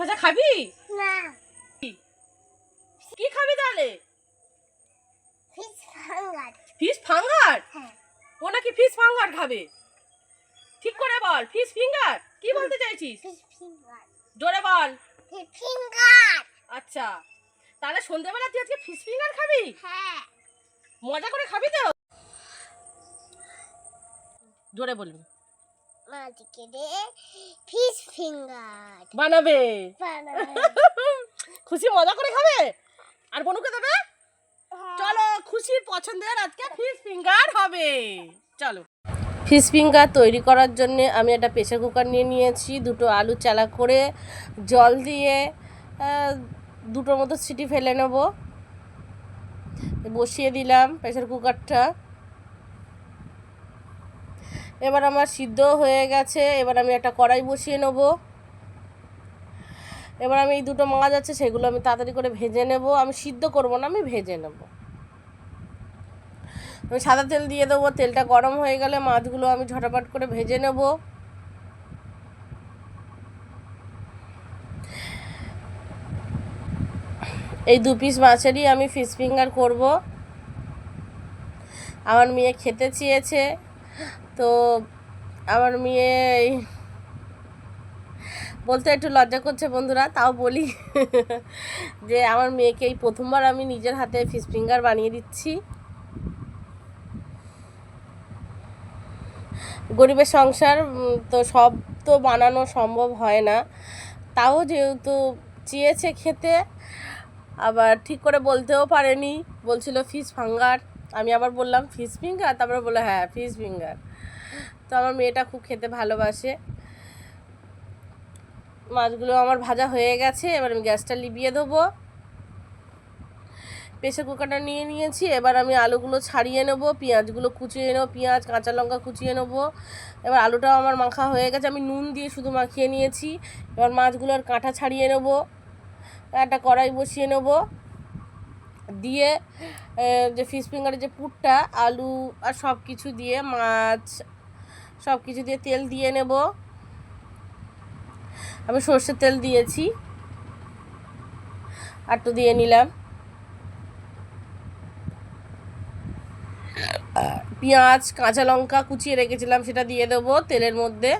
ভাজা খাবি? না। কি খাবি তাহলে? ফাঙ্গার ফিশ ফাঙ্গার হ্যাঁ। ও নাকি ফিশ ফাঙ্গার খাবে? ঠিক করে বল ফিশ ফিঙ্গার কি বলতে চাইছিস? জোরে বল। ফিঙ্গার আচ্ছা তাহলে সন্ধ্যেবেলা তুই আজকে ফিশ ফিঙ্গার খাবি? হ্যাঁ। মজা করে খাবি তো? জোরে বলবি। দে ফিস ফিঙ্গার বানাবে। বানাবে। খুশি মজা করে খাবে? আর বনুকে দেবে চলো খুশির পছন্দের আজকে ফিশ ফিঙ্গার হবে। চলো। ফিশ ফিঙ্গার তৈরি করার জন্য আমি একটা প্রেশার কুকার নিয়ে নিয়েছি দুটো আলু চালা করে জল দিয়ে দুটোর মতো সিটি ফেলে নেব। বসিয়ে দিলাম প্রেশার কুকারটা এবার আমার সিদ্ধ হয়ে গেছে, এবার আমি একটা কড়াই বসিয়ে নেব। এবার আমি এই দুটো মাছ আছে, সেগুলো আমি তাড়াতাড়ি করে ভেজে নেব। আমি সিদ্ধ করব না, আমি ভেজে নেব। আমি সাদা তেল দিয়ে দেবো, তেলটা গরম হয়ে গেলে মাছগুলো আমি ঝটাপট করে ভেজে নেব। এই দু পিস মাছেরই আমি ফিশ ফিঙ্গার করব। আমার মেয়ে খেতে চেয়েছে। তো আমার মেয়ে বলতে একটু লজ্জা করছে বন্ধুরা, তাও বলি যে আমার মেয়েকে এই প্রথমবার আমি নিজের হাতে ফিশ ফিঙ্গার বানিয়ে দিচ্ছি। গরিবের সংসার তো সব তো বানানো সম্ভব হয় না। তাও যেহেতু চেয়েছে খেতে, আবার ঠিক করে বলতেও পারেনি, বলছিল ফিশ ফাঙ্গার। আমি আবার বললাম ফিশ ফিঙ্গার? তারপরে বলল হ্যাঁ ফিশ ফিঙ্গার। তো আমার মেয়েটা খুব খেতে ভালোবাসে। মাছগুলো আমার ভাজা হয়ে গেছে, এবার আমি গ্যাসটা লিবিয়ে দেবো। প্রেশার কুকারটা নিয়ে নিয়েছি, এবার আমি আলুগুলো ছাড়িয়ে নেব, পেঁয়াজগুলো কুচিয়ে নেব, পেঁয়াজ, কাঁচা লঙ্কা কুচিয়ে নেব। এবার আলুটাও আমার মাখা হয়ে গেছে, আমি নুন দিয়ে শুধু মাখিয়ে নিয়েছি। এবার মাছগুলোর কাঁটা ছাড়িয়ে নেব একটা কড়াই বসিয়ে নেব। দিয়ে যে ফিশ ফিঙ্গারের যে পুরটা, আলু আর সব কিছু দিয়ে, মাছ সব কিছু দিয়ে তেল দিয়ে নেব। আমি সর্ষের তেল দিয়েছি। আর তো দিয়ে নিলাম। পেঁয়াজ, কাঁচা লঙ্কা কুচিয়ে রেখেছিলাম, সেটা দিয়ে দেবো তেলের মধ্যে।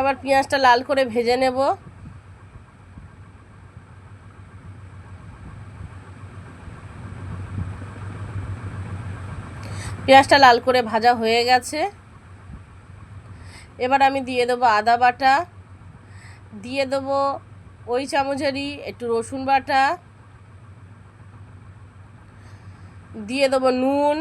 এবার পেঁয়াজটা লাল করে ভেজে নেব। পেঁয়াজটা লাল করে ভাজা হয়ে গেছে। এবার আমি দিয়ে দেবো আদা বাটা, দিয়ে দেবো ওই চামচেরই একটু রসুন বাটা, দিয়ে দেবো নুন।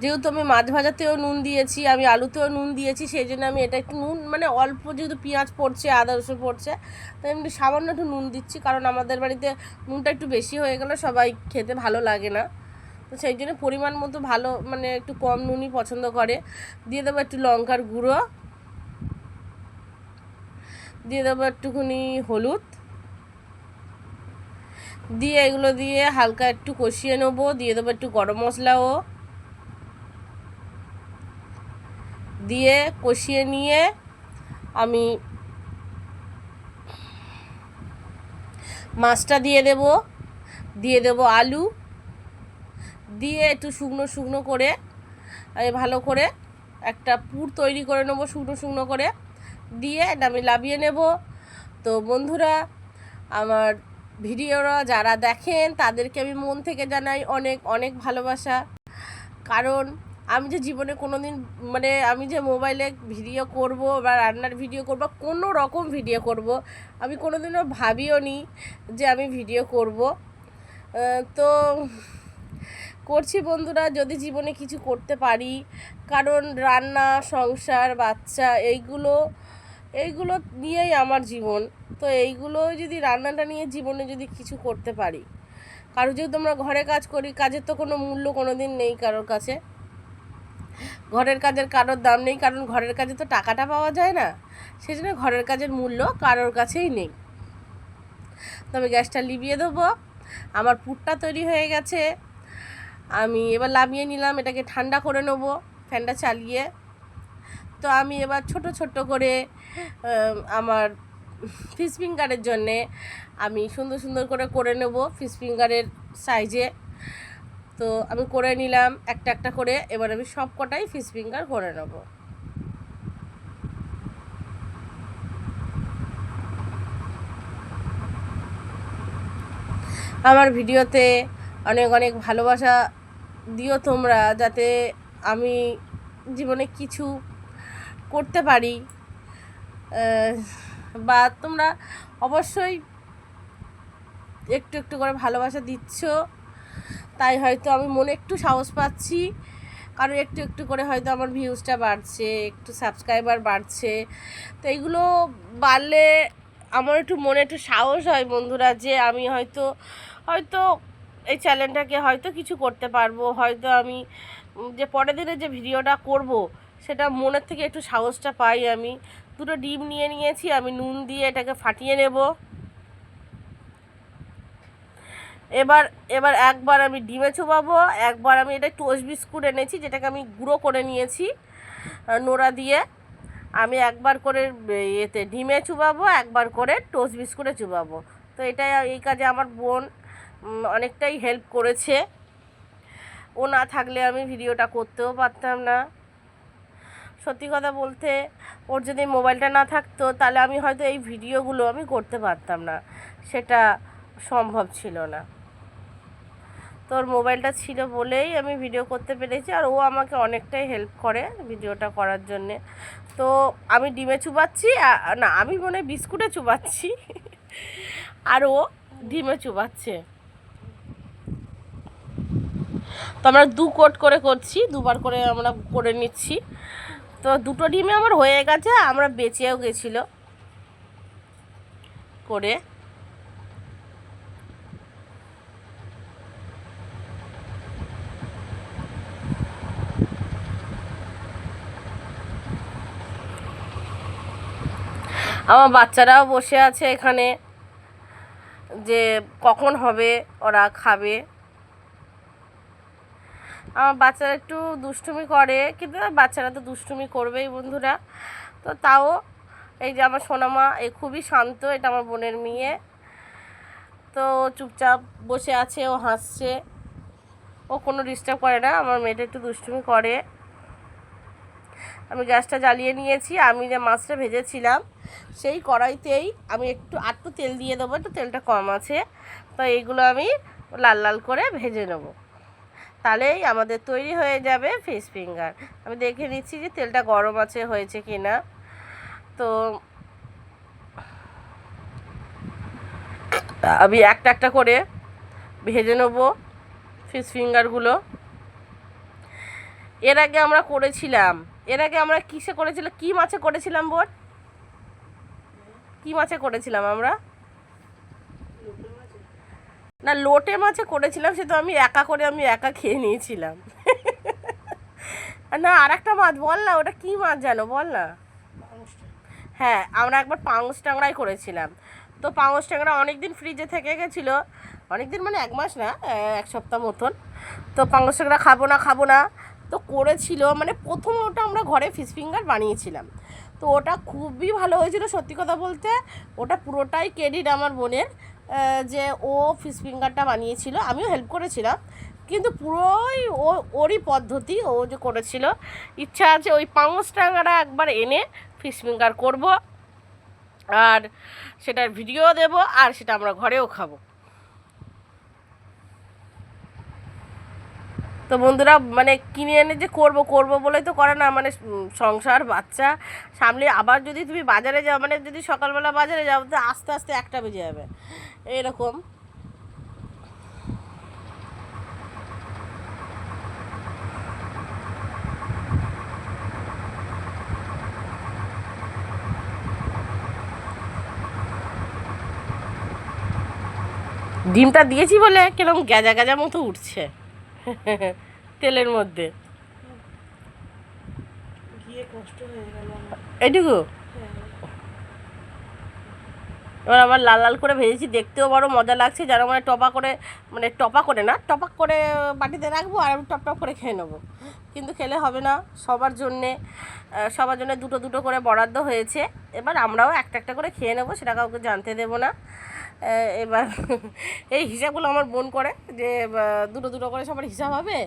যেহেতু আমি মাছ ভাজাতেও নুন দিয়েছি, আমি আলুতেও নুন দিয়েছি, সেই জন্য আমি এটা একটু নুন মানে অল্প যেহেতু পেঁয়াজ পড়ছে, আদা, রসুন পড়ছে, তাই আমি সামান্য একটু নুন দিচ্ছি, কারণ আমাদের বাড়িতে নুনটা একটু বেশি হয়ে গেলে সবাই খেতে ভালো লাগে না। তো সেই জন্য পরিমাণ মতো ভালো মানে একটু কম নুনই পছন্দ করে। দিয়ে দেবো একটু লঙ্কার গুঁড়ো। দিয়ে দেবো একটুখানি হলুদ। দিয়ে এগুলো দিয়ে হালকা একটু কষিয়ে নেব। দিয়ে দেবো একটু গরম মশলাও। দিয়ে কষিয়ে নিয়ে আমি মাছটা দিয়ে দেব। দিয়ে দেব আলু। দিয়ে একটু শুকনো শুকনো করে ভালো করে একটা পুর তৈরি করে নেব শুকনো শুকনো করে। দিয়ে আমি লাভিয়ে নেব। তো বন্ধুরা, আমার ভিডিওরা যারা দেখেন, তাদেরকে আমি মন থেকে জানাই অনেক অনেক ভালোবাসা। কারণ আমি যে জীবনে কোনো দিন মানে আমি যে মোবাইলে ভিডিও করব বা রান্নার ভিডিও করব কোনো রকম ভিডিও করব, আমি কোনো দিনও ভাবিও নি যে আমি ভিডিও করব। তো করছি বন্ধুরা, যদি জীবনে কিছু করতে পারি, কারণ রান্না, সংসার, বাচ্চা, এইগুলো এইগুলো নিয়েই আমার জীবন। তো এইগুলো যদি রান্নাটা নিয়ে জীবনে যদি কিছু করতে পারি, কারও যেহেতু আমরা ঘরে কাজ করি, কাজের তো কোনো মূল্য কোনো দিন নেই কারোর কাছে। ঘরের কাজের কারোর দাম নেই, কারণ ঘরের কাজে তো টাকাটা পাওয়া যায় না। সেই জন্য ঘরের কাজের মূল্য কারোর কাছেই নেই। তো আমি গ্যাসটা লিবিয়ে দেবো। আমার পুরটা তৈরি হয়ে গেছে। আমি এবার লাভিয়ে নিলাম, এটাকে ঠান্ডা করে নেব, ফ্যানটা চালিয়ে। তো আমি এবার ছোট ছোট করে আমার ফিশ ফিঙ্গারের জন্যে আমি সুন্দর সুন্দর করে করে নেব ফিশ ফিঙ্গারের সাইজে। তো আমি করে নিলাম একটা একটা করে, এবার আমি সব কটাই ফিশ ফিঙ্গার করে নেব। আমার ভিডিওতে অনেক অনেক ভালোবাসা দিও তোমরা যাতে আমি জীবনে কিছু করতে পারি। বা তোমরা অবশ্যই একটু একটু করে ভালোবাসা দিচ্ছ। তাই হয়তো আমি মনে একটু সাহস পাচ্ছি। কারণ একটু একটু করে হয়তো আমার ভিউজটা বাড়ছে, একটু সাবস্ক্রাইবার বাড়ছে। তো এইগুলো বাড়লে আমার একটু মনে একটু সাহস হয় বন্ধুরা যে আমি হয়তো হয়তো এই চ্যানেলটাকে হয়তো কিছু করতে পারব, হয়তো আমি যে পরের দিনে যে ভিডিওটা করব, সেটা মনের থেকে একটু সাহসটা পাই আমি। দুটো ডিম নিয়ে নিয়েছি, আমি নুন দিয়ে এটাকে ফাটিয়ে নেব। এবার এবার একবার আমি ডিমে চুবাবো, একবার আমি এটা টোস্ট বিস্কুট এনেছি, যেটাকে আমি গুঁড়ো করে নিয়েছি নোড়া দিয়ে। আমি একবার করে এতে ডিমে চুবাবো, একবার করে টোস্ট বিস্কুটে চুবাবো। তো এটা এই কাজে আমার বোন অনেকটাই হেল্প করেছে। ও না থাকলে আমি ভিডিওটা করতেও পারতাম না। সত্যি কথা বলতে, ওর যদি মোবাইলটা না থাকতো, তাহলে আমি হয়তো এই ভিডিওগুলো আমি করতে পারতাম না। সেটা সম্ভব ছিল না। তোর মোবাইলটা ছিল বলেই আমি ভিডিও করতে পেরেছি, আর ও আমাকে অনেকটাই হেল্প করে ভিডিওটা করার জন্যে। তো আমি ডিমে চুবাচ্ছি না, আমি মনে বিস্কুটে চুবাচ্ছি। আর ও ডিমে চুবাচ্ছে। তো আমরা দু কোট করে করছি, দুবার করে আমরা করে নিচ্ছি। তো দুটো ডিমে আমার হয়ে গেছে, আমরা বেঁচেও গেছিল করে। আমার বাচ্চারাও বসে আছে এখানে, যে কখন হবে, ওরা খাবে। আমার বাচ্চারা একটু দুষ্টুমি করে, কিন্তু বাচ্চারা তো দুষ্টুমি করবেই বন্ধুরা। তো তাও এই যে আমার সোনামা, এ খুবই শান্ত, এটা আমার বোনের মেয়ে। তো চুপচাপ বসে আছে, ও হাসছে। ও কোনো ডিস্টার্ব করে না, আমার মেয়েটা একটু দুষ্টুমি করে। আমি গ্যাসটা জ্বালিয়ে নিয়েছি, আমি যে মাছটা ভেজেছিলাম, সেই কড়াইতেই আমি একটু আটটু তেল দিয়ে দেবো, একটু তেলটা কম আছে। তো এইগুলো আমি লাল লাল করে ভেজে নেব। তাহলেই আমাদের তৈরি হয়ে যাবে ফিশ ফিঙ্গার আমি দেখে নিচ্ছি যে তেলটা গরম আছে, হয়েছে কি না তো আমি একটা একটা করে ভেজে নেব ফিশ ফিঙ্গারগুলো এর আগে আমরা করেছিলাম, এর আগে আমরা কিসে করেছিলাম কি মাছে করেছিলাম বোন কি মাছে করেছিলাম আমরা? না, লোটে মাছে করেছিলাম, সে তো আমি একা করে আমি একা খেয়ে নিয়েছিলাম। না আর একটা মাছ, বল না, ওটা কি মাছ জানো, বল না। হ্যাঁ আমরা একবার পাঙস ট্যাংরাই করেছিলাম। তো পাঙস ট্যাংরা অনেক দিন ফ্রিজে থেকে গেছিল। অনেক দিন মানে এক মাস না এক সপ্তাহ মতন। তো পাঙস ট্যাংরা খাব না খাব না। তো করেছিল মানে প্রথম ওটা আমরা ঘরে ফিশ ফিঙ্গার বানিয়েছিলাম। তো ওটা খুবই ভালো হয়েছিল, সত্যি কথা বলতে। ওটা পুরোটাই ক্রেডিট আমার বোনের। যে ও ফিস ফিঙ্গারটা বানিয়েছিল, আমিও হেল্প করেছিলাম। কিন্তু পুরোই ও, ওরই পদ্ধতি ও যে করেছিল। ইচ্ছা আছে ওই পাঙস টাঙারা একবার এনে ফিস ফিঙ্গার করব, আর সেটার ভিডিও দেব, আর সেটা আমরা ঘরেও খাব। তো বন্ধুরা মানে কিনে এনে যে করব করব বলেই তো করে না। মানে সংসার, বাচ্চা, সামলে আবার যদি তুমি বাজারে যাও মানে যদি সকালবেলা বাজারে যাও, তো আস্তে আস্তে একটা বেজে যাবে। এরকম। ডিমটা দিয়েছি বলে কীরকম গ্যাজা গ্যাজা মতো উঠছে। তেলের মধ্যে। এটুকু? হ্যাঁ। এবার আবার লাল লাল করে ভেজেছি দেখতেও বড় মজা লাগছে যেন মানে টপা করে মানে টপা করে না টপাক করে বাটিতে রাখব আর আমি টপ টপ করে খেয়ে নেব। কিন্তু খেলে হবে না সবার জন্যে সবার জন্য দুটো দুটো করে বরাদ্দ হয়েছে। এবার আমরাও একটা একটা করে খেয়ে নেব সেটা কাউকে জানতে দেবো না। এবার এই হিসাবগুলো আমার বোন করে যে দুটো দুটো করে সবার হিসাব হবে,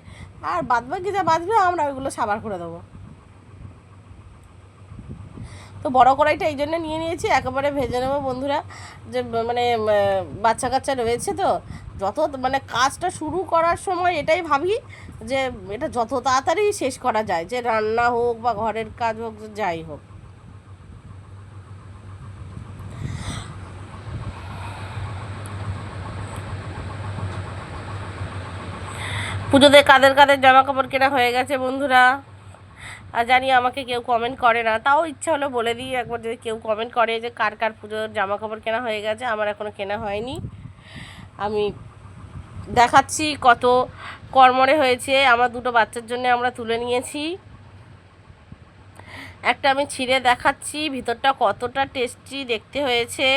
আর বাদ বাকি যা বাঁচবে আমরা ওইগুলো সাবার করে দেবো। তো বড় কড়াইটা এই জন্য নিয়ে নিয়েছি, একেবারে ভেজে নেব বন্ধুরা। যে মানে বাচ্চা কাচ্চা রয়েছে তো, যত মানে কাজটা শুরু করার সময় এটাই ভাবি যে, এটা যত তাড়াতাড়ি শেষ করা যায়, যে রান্না হোক বা ঘরের কাজ হোক, যাই হোক। পুজোতে কাদের কাদের জামা কাপড় কেনা হয়ে গেছে বন্ধুরা? আর জানি আমাকে কেউ কমেন্ট করে না। তাও ইচ্ছা হলো বলে দিই একবার যদি কেউ কমেন্ট করে যে কার কার পুজোর জামা কাপড় কেনা হয়ে গেছে, আমার এখনও কেনা হয়নি। আমি দেখাচ্ছি কত কর্মরে হয়েছে। আমার দুটো বাচ্চার জন্য আমরা তুলে নিয়েছি। একটা আমি ছিঁড়ে দেখাচ্ছি, ভিতরটা কতটা টেস্টি দেখতে হয়েছে।